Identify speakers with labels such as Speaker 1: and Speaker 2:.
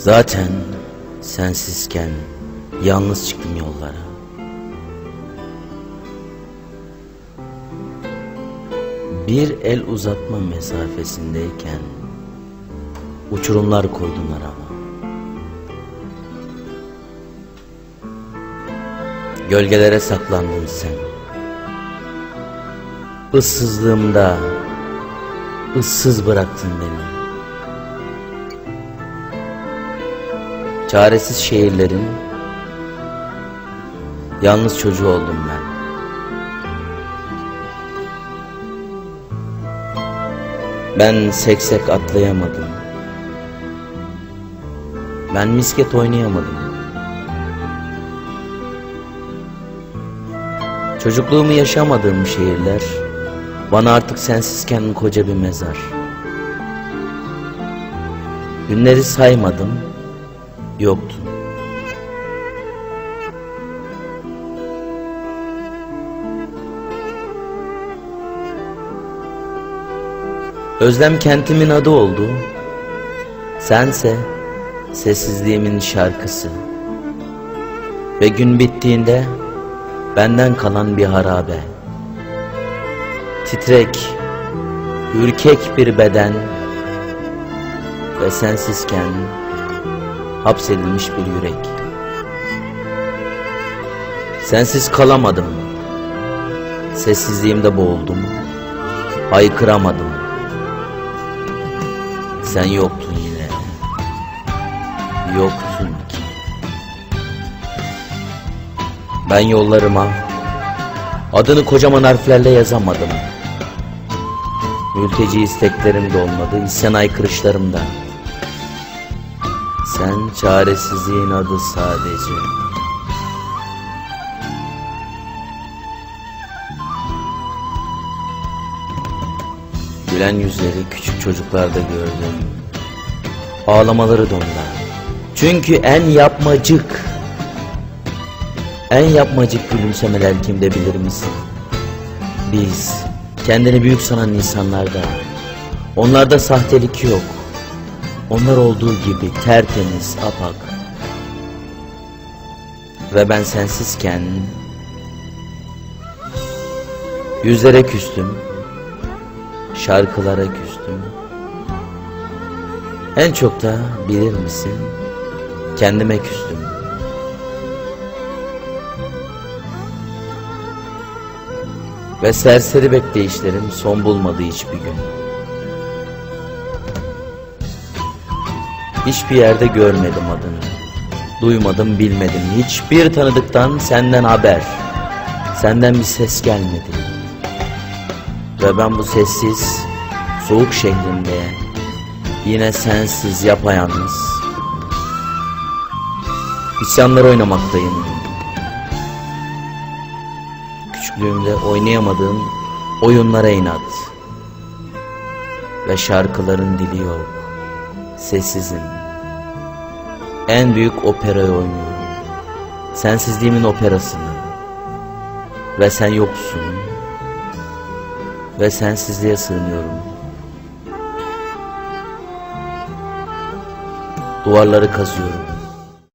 Speaker 1: Zaten sensizken yalnız çıktım yollara. Bir el uzatma mesafesindeyken uçurumlar koydun arama. Gölgelere saklandın sen. Issızlığımda ıssız bıraktın beni. Çaresiz şehirlerin yalnız çocuğu oldum ben. Ben seksek atlayamadım. Ben misket oynayamadım. Çocukluğumu yaşamadığım şehirler bana artık sensizken koca bir mezar. Günleri saymadım, yoktun. Özlem kentimin adı oldu. Sense sessizliğimin şarkısı. Ve gün bittiğinde benden kalan bir harabe. Titrek, ürkek bir beden ve sensizken hapsedilmiş bir yürek. Sensiz kalamadım. Sessizliğimde boğuldum. Haykıramadım. Sen yoktun yine. Yoktun ki. Ben yollarıma adını kocaman harflerle yazamadım. Mülteci isteklerim de olmadı, isyan aykırışlarım da. Sen çaresizliğin adı sadece. Gülen yüzleri küçük çocuklarda gördüm. Ağlamaları da. Çünkü en yapmacık, en yapmacık gülümsemeler kimde bilir misin? Biz, kendini büyük sanan insanlarda, onlarda sahtelik yok. Onlar olduğu gibi tertemiz, apak. Ve ben sensizken yüzlere küstüm, şarkılara küstüm. En çok da bilir misin kendime küstüm. Ve serseri bekleyişlerim son bulmadı hiçbir gün. Hiçbir yerde görmedim adını. Duymadım bilmedim hiçbir tanıdıktan senden haber. Senden bir ses gelmedi. Ve ben bu sessiz, soğuk şehrimde yine sensiz yapayalnız isyanlar oynamaktayım. Küçüklüğümde oynayamadığım oyunlara inat ve şarkıların dili yok. Sessizim. En büyük operayı oynuyorum. Sensizliğimin operasını. Ve sen yoksun. Ve sensizliğe sığınıyorum. Duvarları kazıyorum.